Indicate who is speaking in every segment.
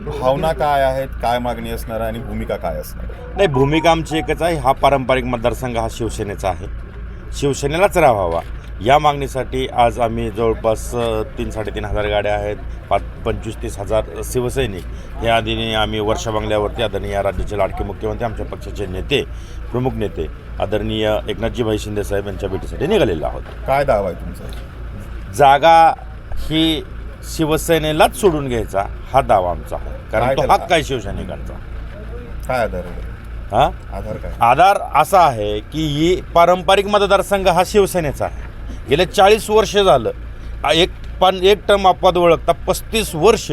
Speaker 1: भावना काय आहेत काय मागणी असणार आहे आणि भूमिका काय असणार?
Speaker 2: नाही भूमिका आमची एकच आहे. हा पारंपरिक मतदारसंघ हा शिवसेनेचा आहे. शिवसेनेलाच राहावा. या मागणीसाठी आज आम्ही जवळपास तीन साडेतीन हजार गाड्या आहेत. पाच पंचवीस तीस हजार शिवसैनिक. या आधीने आम्ही वर्षा बंगल्यावरती आदरणीय या राज्याचे लाडके मुख्यमंत्री आमच्या पक्षाचे नेते प्रमुख नेते आदरणीय एकनाथजीभाई शिंदे साहेब यांच्या भेटीसाठी निघालेलो आहोत.
Speaker 1: काय दावा आहे तुमचा?
Speaker 2: जागा ही शिवसेनेलाच सोडून घ्यायचा हा दावा आमचा. आहे कारण तो? हक्क आहे शिवसैनिकांचा.
Speaker 1: काय आधार आहे?
Speaker 2: हा?
Speaker 1: आधार काय?
Speaker 2: आधार असा आहे की ही पारंपरिक मतदारसंघ हा शिवसेनेचा आहे. गेले चाळीस वर्ष झालं. आ- एक पण एक टर्म अपवाद ओळखता पस्तीस वर्ष.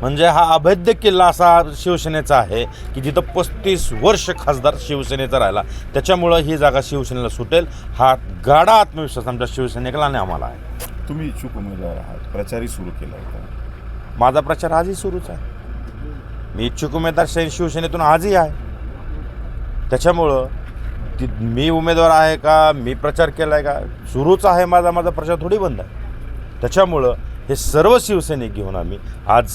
Speaker 2: म्हणजे हा अभेद्य किल्ला असा शिवसेनेचा आहे की जिथं पस्तीस वर्ष खासदार शिवसेनेचा राहिला. त्याच्यामुळं ही जागा शिवसेनेला सुटेल. हा गाढा आत्मविश्वास आमच्या शिवसैनिकाला आणि आम्हाला आहे.
Speaker 1: तुम्ही इच्छुक उमेदवार आहात. प्रचारही सुरू केला होता
Speaker 2: माझा प्रचार आजही सुरूच आहे. मी इच्छुक उमेदवार शे- शिवसेनेतून आजही आहे. त्याच्यामुळं ती मी उमेदवार आहे का मी प्रचार केला आहे का सुरूच आहे माझा माझा प्रचार थोडी बंद आहे. त्याच्यामुळं हे सर्व शिवसैनिक घेऊन आम्ही आज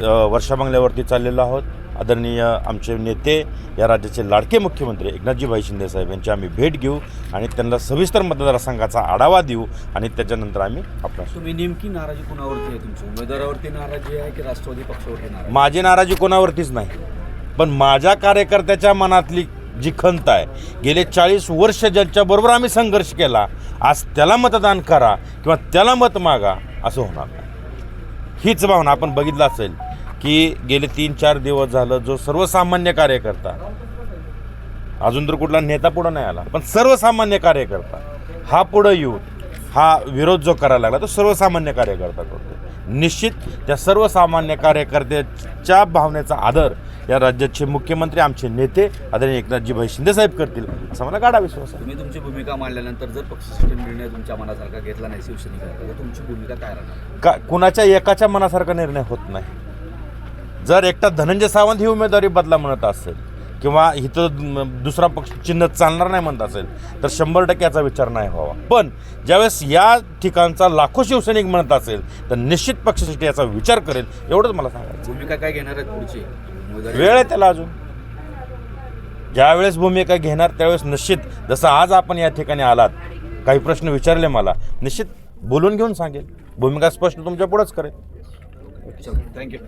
Speaker 2: अ, वर्षा बंगल्यावरती चाललेलो आहोत. आदरणीय आमचे नेते या राज्याचे लाडके मुख्यमंत्री एकनाथजीभाई शिंदे साहेब यांची आम्ही भेट घेऊ आणि त्यांना सविस्तर मतदारसंघाचा आढावा देऊ आणि त्याच्यानंतर आम्ही आपला
Speaker 3: तुम्ही नेमकी नाराजी कुणावरती आहे? तुमची उमेदवारावरती नाराजी आहे की राष्ट्रवादी पक्षावरती नाराजी
Speaker 2: माझी नाराजी कोणावरतीच नाही. पण माझ्या कार्यकर्त्याच्या मनातली जी खंत आहे गेले चाळीस वर्ष ज्यांच्याबरोबर आम्ही संघर्ष केला आज त्याला मतदान करा किंवा त्याला मत मागा असं होणार नाही. हीच भावना आपण बघितलं असेल. की गेले तीन चार दिवस झालं जो सर्वसामान्य कार्यकर्ता. अजून तर कुठला नेता पुढं नाही आला पण सर्वसामान्य कार्यकर्ता. हा पुढं येऊन हा विरोध जो करायला लागला तो सर्वसामान्य कार्यकर्ता करतो निश्चित त्या सर्वसामान्य कार्यकर्त्याच्या भावनेचा आदर या राज्याचे मुख्यमंत्री आमचे नेते आदरणीय एकनाथजीभाई शिंदेसाहेब करतील असा मला गाडा विश्वास आहे.
Speaker 3: तुम्ही तुमची भूमिका मांडल्यानंतर जर पक्षासाठी निर्णय तुमच्या मनासारखा घेतला नाही शिवसैनिकांचा तर तुमची भूमिका काय राहणार?
Speaker 2: का कुणाच्या एकाच्या मनासारखा निर्णय होत नाही. जर एकटा धनंजय सावंत ही उमेदवारी बदला म्हणत असेल किंवा इथं दुसरा पक्ष चिन्ह चालणार नाही म्हणत असेल तर शंभर टक्के याचा विचार नाही व्हावा. पण ज्यावेळेस या ठिकाणचा लाखो शिवसैनिक म्हणत असेल तर निश्चित पक्षासाठी याचा विचार करेल एवढंच मला सांगायचं
Speaker 3: भूमिका काय घेणार आहेत पुढची?
Speaker 2: वेळ आहे त्याला अजून. ज्यावेळेस भूमिका घेणार त्यावेळेस निश्चित जसं आज आपण या ठिकाणी आलात काही प्रश्न विचारले मला निश्चित बोलून घेऊन सांगेल. भूमिका स्पष्ट तुमच्या पुढंच करेल.
Speaker 3: थँक्यू